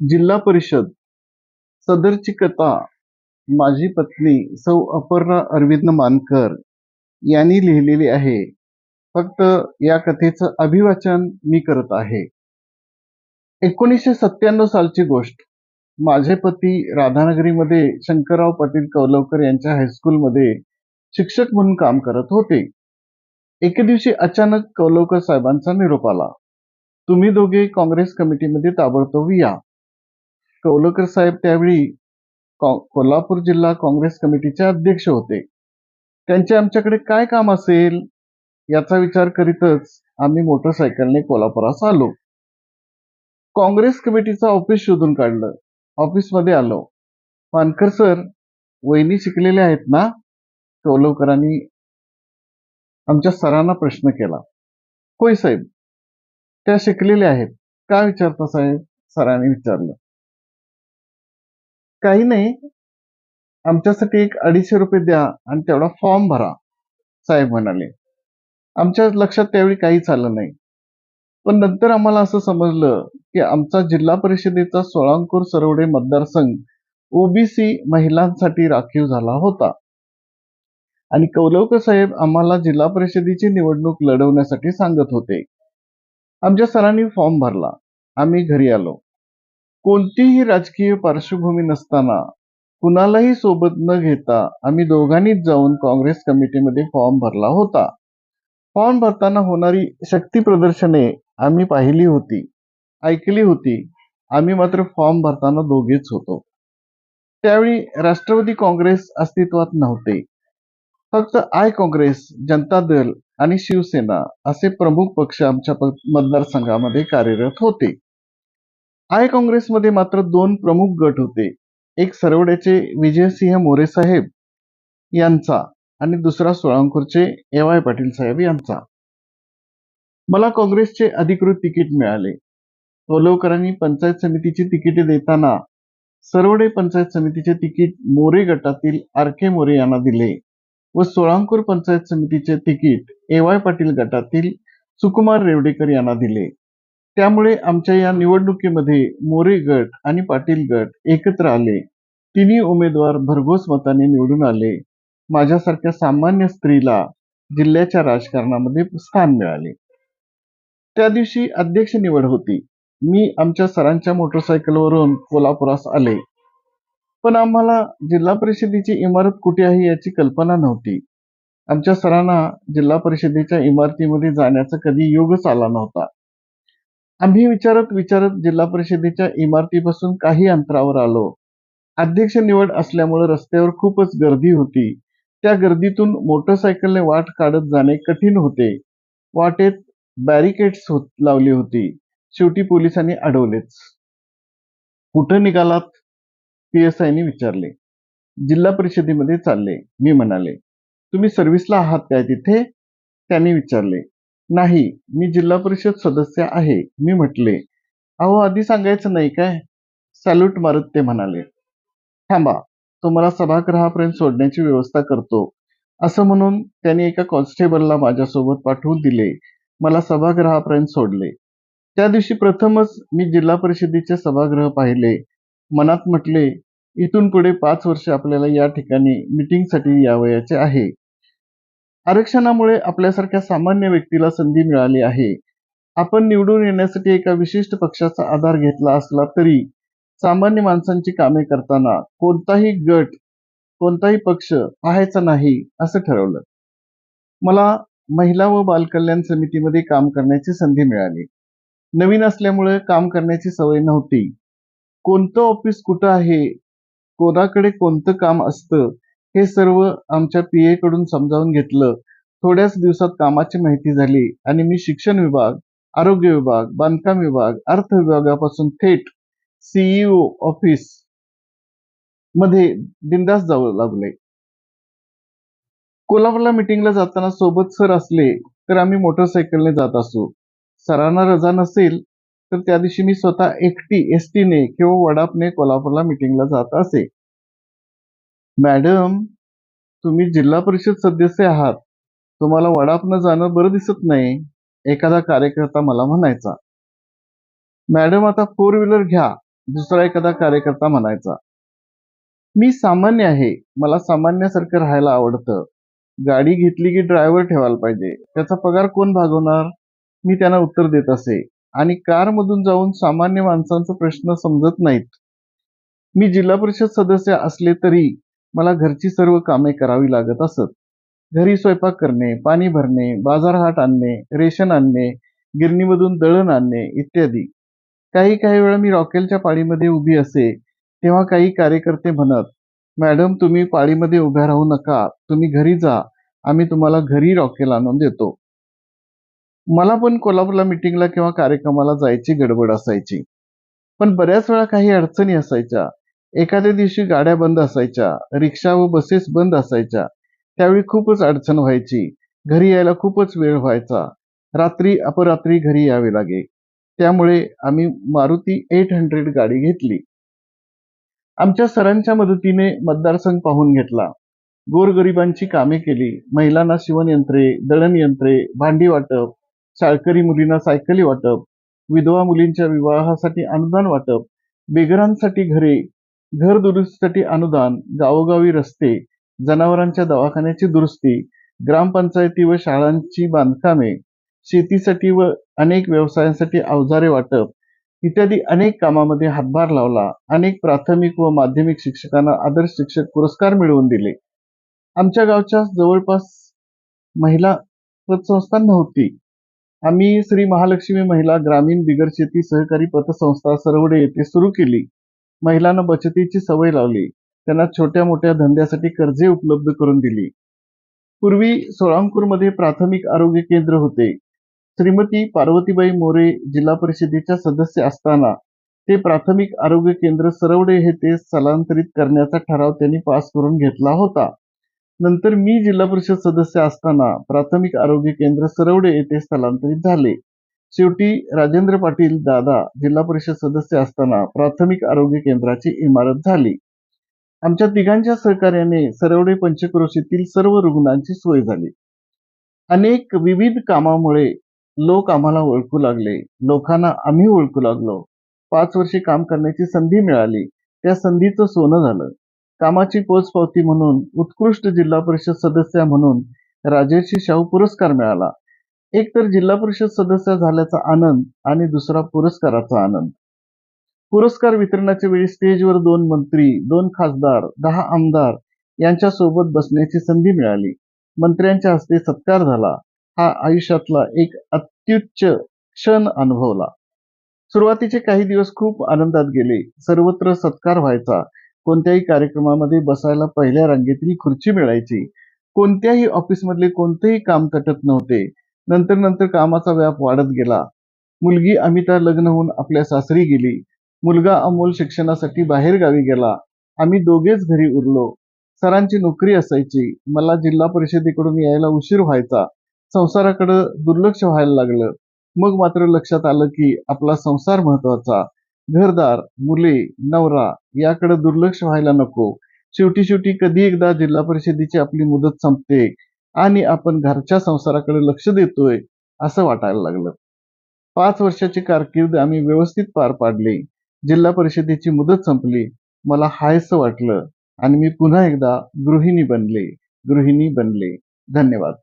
जिल्हा परिषद सदरची कथा माझी पत्नी सौ अपर्णा अरविंद मानकर यांनी लिहिलेली आहे. फक्त या कथेचं अभिवाचन मी करत आहे. एकोणीसशे सत्त्याण्णव सालची गोष्ट. माझे पती राधानगरीमध्ये शंकरराव पाटील कौलवकर यांच्या हायस्कूलमध्ये शिक्षक म्हणून काम करत होते. एके दिवशी अचानक कौलवकर साहेबांचा निरोप आला. तुम्ही दोघे काँग्रेस कमिटीमध्ये ताबडतोब या. कौलकर साहेब त्यावेळी कोल्हापूर जिल्हा काँग्रेस कमिटीचे अध्यक्ष होते. त्यांचे आमच्याकडे काय काम असेल? याचा विचार करीतच आम्ही मोटरसायकलने कोल्हापुरास आलो. काँग्रेस कमिटीचं ऑफिस शोधून काढलं. ऑफिसमध्ये आलो. पानकर सर वहिनी शिकलेल्या आहेत ना? कौलवकरांनी आमच्या सरांना प्रश्न केला. होय साहेब त्या शिकलेल्या आहेत. का विचारता साहेब? सरांनी विचारलं. काही नाही. आमच्यासाठी एक अडीचशे रुपये द्या आणि तेवढा फॉर्म भरा साहेब म्हणाले. आमच्या लक्षात त्यावेळी काहीच आलं नाही. पण नंतर आम्हाला असं समजलं की आमचा जिल्हा परिषदेचा सोळांकूर सरवडे मतदारसंघ ओबीसी महिलांसाठी राखीव झाला होता. आणि कौलवकर साहेब आम्हाला जिल्हा परिषदेची निवडणूक लढवण्यासाठी सांगत होते. आमच्या सरांनी फॉर्म भरला. आम्ही घरी आलो. कोणतीही राजकीय पार्श्वभूमी नसताना कुणालाही सोबत न घेता आम्ही दोघांनीच जाऊन काँग्रेस कमिटीमध्ये फॉर्म भरला होता. फॉर्म भरताना होणारी शक्ती प्रदर्शने आम्ही पाहिली होती ऐकली होती. आम्ही मात्र फॉर्म भरताना दोघेच होतो. त्यावेळी राष्ट्रवादी काँग्रेस अस्तित्वात नव्हते. फक्त आय काँग्रेस जनता दल आणि शिवसेना असे प्रमुख पक्ष आमच्या मतदारसंघामध्ये कार्यरत होते. आय काँग्रेसमध्ये मात्र दोन प्रमुख गट होते. एक सरवड्याचे विजयसिंह मोरे साहेब यांचा आणि दुसरा सोळांपूरचे ए वाय पाटील साहेब यांचा. मला काँग्रेसचे अधिकृत तिकीट मिळाले. कोलवकरांनी पंचायत समितीची तिकिटे देताना सरवडे पंचायत समितीचे तिकीट मोरे गटातील आर के मोरे यांना दिले व सोळांपूर पंचायत समितीचे तिकीट ए वाय पाटील गटातील सुकुमार रेवडेकर यांना दिले. त्यामुळे आमच्या या निवडणुकीमध्ये मोरे गट आणि पाटील गट एकत्र आले. तिन्ही उमेदवार भरघोस मताने निवडून आले. माझ्यासारख्या सामान्य स्त्रीला जिल्ह्याच्या राजकारणामध्ये स्थान मिळाले. त्या दिवशी अध्यक्ष निवड होती. मी आमच्या सरांच्या मोटरसायकलवरून कोल्हापुरास आले. पण आम्हाला जिल्हा परिषदेची इमारत कुठे आहे याची कल्पना नव्हती. आमच्या सरांना जिल्हा परिषदेच्या इमारतीमध्ये जाण्याचा कधी योगच आला नव्हता. आम्ही विचारत विचारत जिल्हा परिषदेच्या इमारतीपासून काही अंतरावर आलो. अध्यक्ष निवड असल्यामुळे रस्त्यावर खूपच गर्दी होती. त्या गर्दीतून मोटरसायकलने वाट काढत जाणे कठीण होते. वाटेत बॅरिकेड्स होत लावली होती. शेवटी पोलिसांनी अडवलेच. कुठं निघालात? पी एस आयने विचारले. जिल्हा परिषदेमध्ये चालले मी म्हणाले. तुम्ही सर्व्हिसला आहात काय तिथे? त्यांनी विचारले. नाही मी जिल्हा परिषद सदस्य आहे मी म्हटले. अहो आधी सांगायचं नाही काय? सॅल्यूट मारत ते म्हणाले. थांबा तुम्हाला सभागृहापर्यंत सोडण्याची व्यवस्था करतो. असं म्हणून त्यांनी एका कॉन्स्टेबलला माझ्यासोबत पाठवून दिले. मला सभागृहापर्यंत सोडले. त्या दिवशी प्रथमच मी जिल्हा परिषदेचे सभागृह पाहिले. मनात म्हटले इथून पुढे पाच वर्ष आपल्याला या ठिकाणी मीटिंगसाठी यावयाचे आहे. आरक्षणामुळे आपल्यासारख्या सामान्य व्यक्तीला संधी मिळाली आहे. आपण निवडून येण्यासाठी एका विशिष्ट पक्षाचा आधार घेतला असला तरी सामान्य माणसांची कामे करताना कोणताही गट कोणताही पक्ष पाहायचा नाही असं ठरवलं. मला महिला व बालकल्याण समितीमध्ये काम करण्याची संधी मिळाली. नवीन असल्यामुळे काम करण्याची सवय नव्हती. कोणतं ऑफिस कुठं आहे कोणाकडे कोणतं काम असतं हे सर्व आमच्या पीए कडून समजावून घेतलं. थोड्याच दिवसात कामाची माहिती झाली आणि मी शिक्षण विभाग आरोग्य विभाग बांधकाम विभाग अर्थ विभागापासून थेट सीईओ ऑफिसमध्ये बिंदास जाऊ लागले. कोल्हापूरला मिटिंगला जाताना सोबत सर असले तर आम्ही मोटरसायकलने जात असू. सरांना रजा नसेल तर त्या दिवशी मी स्वतः एकटी एसटीने किंवा वडापने कोल्हापूरला मिटिंगला जात असे. मॅडम तुम्ही जिल्हा परिषद सदस्य आहात. तुम्हाला वडापनं जाणं बरं दिसत नाही. एखादा कार्यकर्ता मला म्हणायचा. मॅडम आता फोर व्हीलर घ्या. दुसरा एखादा कार्यकर्ता म्हणायचा. मी सामान्य आहे. मला सामान्यासारखं राहायला आवडतं. गाडी घेतली की ड्रायव्हर ठेवायला पाहिजे. त्याचा पगार कोण भागवणार? मी त्यांना उत्तर देत असे. आणि कारमधून जाऊन सामान्य माणसांचा प्रश्न समजत नाहीत. मी जिल्हा परिषद सदस्य असले तरी मला घरची सर्व कामे करावी लागत असत. घरी स्वयंपाक करणे पाणी भरणे बाजारहाट आणणे रेशन आणणे गिरणीमधून दळण आणणे इत्यादी. काही काही वेळा मी रॉकेलच्या पाळीमध्ये उभी असे तेव्हा काही कार्यकर्ते म्हणत मॅडम तुम्ही पाळीमध्ये उभ्या राहू नका. तुम्ही घरी जा. आम्ही तुम्हाला घरी रॉकेल आणून देतो. मला पण कोल्हापूरला मिटिंगला किंवा कार्यक्रमाला जायची गडबड असायची. पण बऱ्याच वेळा काही अडचणी असायच्या. एखाद्या दिवशी गाड्या बंद असायच्या रिक्षा व बसेस बंद असायच्या त्यावेळी खूपच अडचण व्हायची. घरी यायला खूपच वेळ व्हायचा. रात्री अपरात्री घरी यावे लागे. त्यामुळे आम्ही मारुती एट हंड्रेड गाडी घेतली. आमच्या सरांच्या मदतीने मतदारसंघ पाहून घेतला. गोरगरिबांची कामे केली. महिलांना शिवणयंत्रे दळणयंत्रे भांडी वाटप शाळकरी मुलींना सायकली वाटप विधवा मुलींच्या विवाहासाठी अनुदान वाटप बेघरांसाठी घरे घर दुरुस्तीसाठी अनुदान गावोगावी रस्ते जनावरांच्या दवाखान्याची दुरुस्ती ग्रामपंचायती व शाळांची बांधकामे शेतीसाठी व अनेक व्यवसायांसाठी अवजारे वाटप इत्यादी अनेक कामामध्ये हातभार लावला. अनेक प्राथमिक व माध्यमिक शिक्षकांना आदर्श शिक्षक पुरस्कार मिळवून दिले. आमच्या गावच्या जवळपास महिला पतसंस्था नव्हती. आम्ही श्री महालक्ष्मी महिला ग्रामीण बिगर शेती सहकारी पतसंस्था सरवडे येथे सुरू केली. महिलांना बचतीची सवय लावली. त्यांना छोट्या मोठ्या धंद्यासाठी कर्जे उपलब्ध करून दिली. पूर्वी सोळांकूरमध्ये प्राथमिक आरोग्य केंद्र होते. श्रीमती पार्वतीबाई मोरे जिल्हा परिषदेच्या सदस्य असताना ते प्राथमिक आरोग्य केंद्र सरवडे येथे स्थलांतरित करण्याचा ठराव त्यांनी पास करून घेतला होता. नंतर मी जिल्हा परिषद सदस्य असताना प्राथमिक आरोग्य केंद्र सरवडे येथे स्थलांतरित झाले. शेवटी राजेंद्र पाटील दादा जिल्हा परिषद सदस्य असताना प्राथमिक आरोग्य केंद्राची इमारत झाली. आमच्या तिघांच्या सहकार्याने सरवडे पंचक्रोशीतील सर्व रुग्णांची सोय झाली. अनेक विविध कामामुळे लोक आम्हाला ओळखू लागले. लोकांना आम्ही ओळखू लागलो. पाच वर्षे काम करण्याची संधी मिळाली. त्या संधीचं सोनं झालं. कामाची पोचपावती म्हणून उत्कृष्ट जिल्हा परिषद सदस्य म्हणून राजर्षी शाहू पुरस्कार मिळाला. एक तर जिल्हा परिषद सदस्य झाल्याचा आनंद आणि दुसरा पुरस्काराचा आनंद. पुरस्कार वितरणाच्या वेळी स्टेजवर दोन मंत्री दोन खासदार दहा आमदार यांच्या सोबत बसण्याची संधी मिळाली. मंत्र्यांच्या हस्ते सत्कार झाला. हा आयुष्यातला एक अत्युच्च क्षण अनुभवला. सुरुवातीचे काही दिवस खूप आनंदात गेले. सर्वत्र सत्कार व्हायचा. कोणत्याही कार्यक्रमामध्ये बसायला पहिल्या रांगेतील खुर्ची मिळायची. कोणत्याही ऑफिसमधले कोणतेही काम तटत नव्हते. नंतर नंतर कामाचा व्याप वाढत गेला. मुलगी अमिता लग्न होऊन आपल्या सासरी गेली. मुलगा अमोल शिक्षणासाठी बाहेर गावी गेला. आम्ही दोघेच घरी उरलो. सरांची नोकरी असायची. मला जिल्हा परिषदेकडून यायला उशीर व्हायचा. संसाराकडे दुर्लक्ष व्हायला लागलं. मग मात्र लक्षात आलं की आपला संसार महत्त्वाचा घरदार मुले नवरा याकडे दुर्लक्ष व्हायला नको. शेवटी शेवटी कधी एकदा जिल्हा परिषदेची आपली मुदत संपते. आणि आपण घरच्या संसाराकडे लक्ष देतोय असं वाटायला लागलं. पाच वर्षाची कारकीर्द आम्ही व्यवस्थित पार पाडली. जिल्हा परिषदेची मुदत संपली. मला हायस वाटलं आणि मी पुन्हा एकदा गृहिणी बनले. गृहिणी बनले. धन्यवाद.